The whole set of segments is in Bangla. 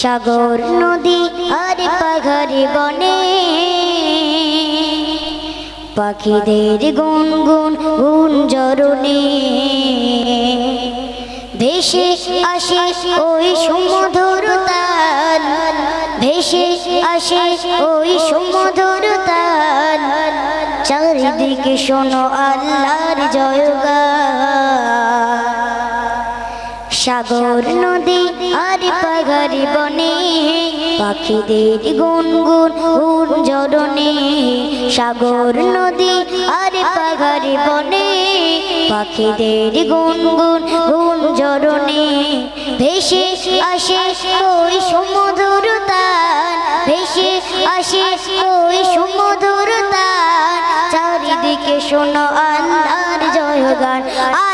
সাগর নদী আর পাহাড়ি বনে। পাখিদের গুনগুন গুঞ্জরণে। ভেসে আসে ওই সুমধুর তাল। ভেসে আসে ওই সুমধুর তাল। চারিদিকে শোনো আল্লাহর জয়গান। সাগর, নদী আর পাহাড়ি বনে। পাখিদের গুনগুন গুঞ্জরণে সাগর, নদী আর পাহাড়ি বনে। পাখিদের গুনগুন গুঞ্জরণে ভেসে আসে ওই সমুদ্র তান। ভেসে আসে ওই সমুদ্র তান। চারিদিকে শোনো আল্লাহর জয়গান। আল্লাহ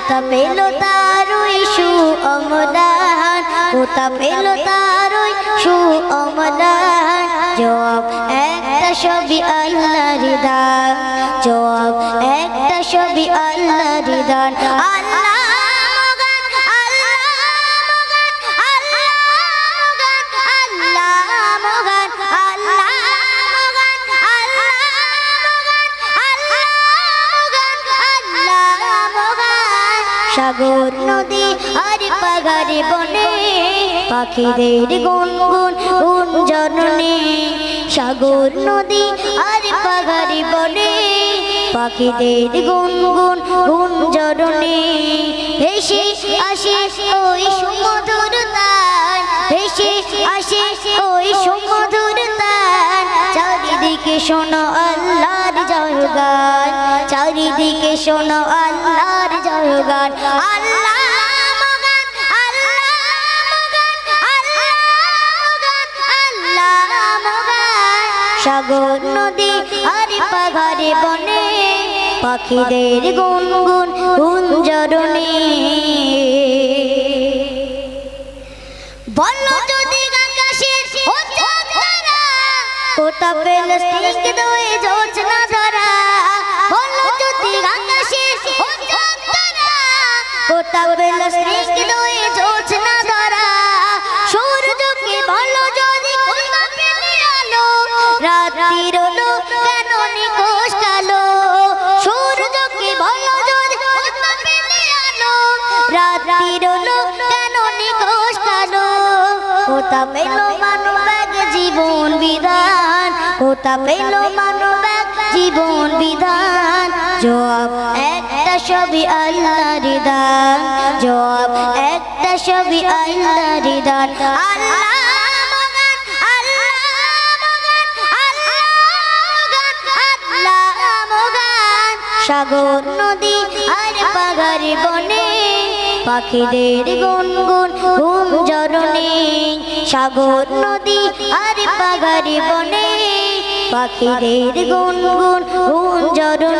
কোথা পেল তার ওই সু অমদান কোথা পেল তার ওই সু অমদান জবাব একটা ছবি আল্লাহর দান, জবাব একটা ছবি আল্লাহর দান। আল্লাহ সাগর নদী আর পাগারে বনে পাখিদের গুনগুন গুঞ্জরণে সাগর নদী আর পাগারে বনে পাখিদের গুনগুন গুঞ্জরণে ভেসে আসে ওই সুমধুর তান ভেসে আসে ওই সুমধুর তান চারিদিকে শোনো আল্লাহর জয়গান। চারিদিকে শোনো আল্লাহর জয়গান আল্লাহ। সাগর, নদী আর বনে পাখিদের গুনগুন গুঞ্জরণে যদি আকাশের পেল জোছনা কোথা পেল স্নিগ্ধ জোছনা ধরা সূর্যকে বলো যদি কোথা পেলে আলো রাত্রির আলো কেন নিকোষ কালো? সূর্যকে বলো যদি কোথা পেলে আলো রাত্রির আলো কেন নিকোষ কালো? কোথা পেল মানব এক জীবন বিধান কোথা পেল মানব এক জীবন বিধান। জবাব ছবি আল্লাহর দান জবাব, একটা ছবি আল্লাহ আল্লাহ আল্লাহ আল্লাহ মগান। সাগর, নদী আর পাহাড় বনে পাখিদের গুনগুন, ঘুম গুঞ্জরণে সাগর, নদী আর পাহাড় বনে পাখিদের গুনগুন ভেসে আসে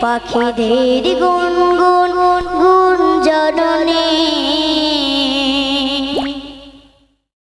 পাখিদের গুনগুন গুন জননী।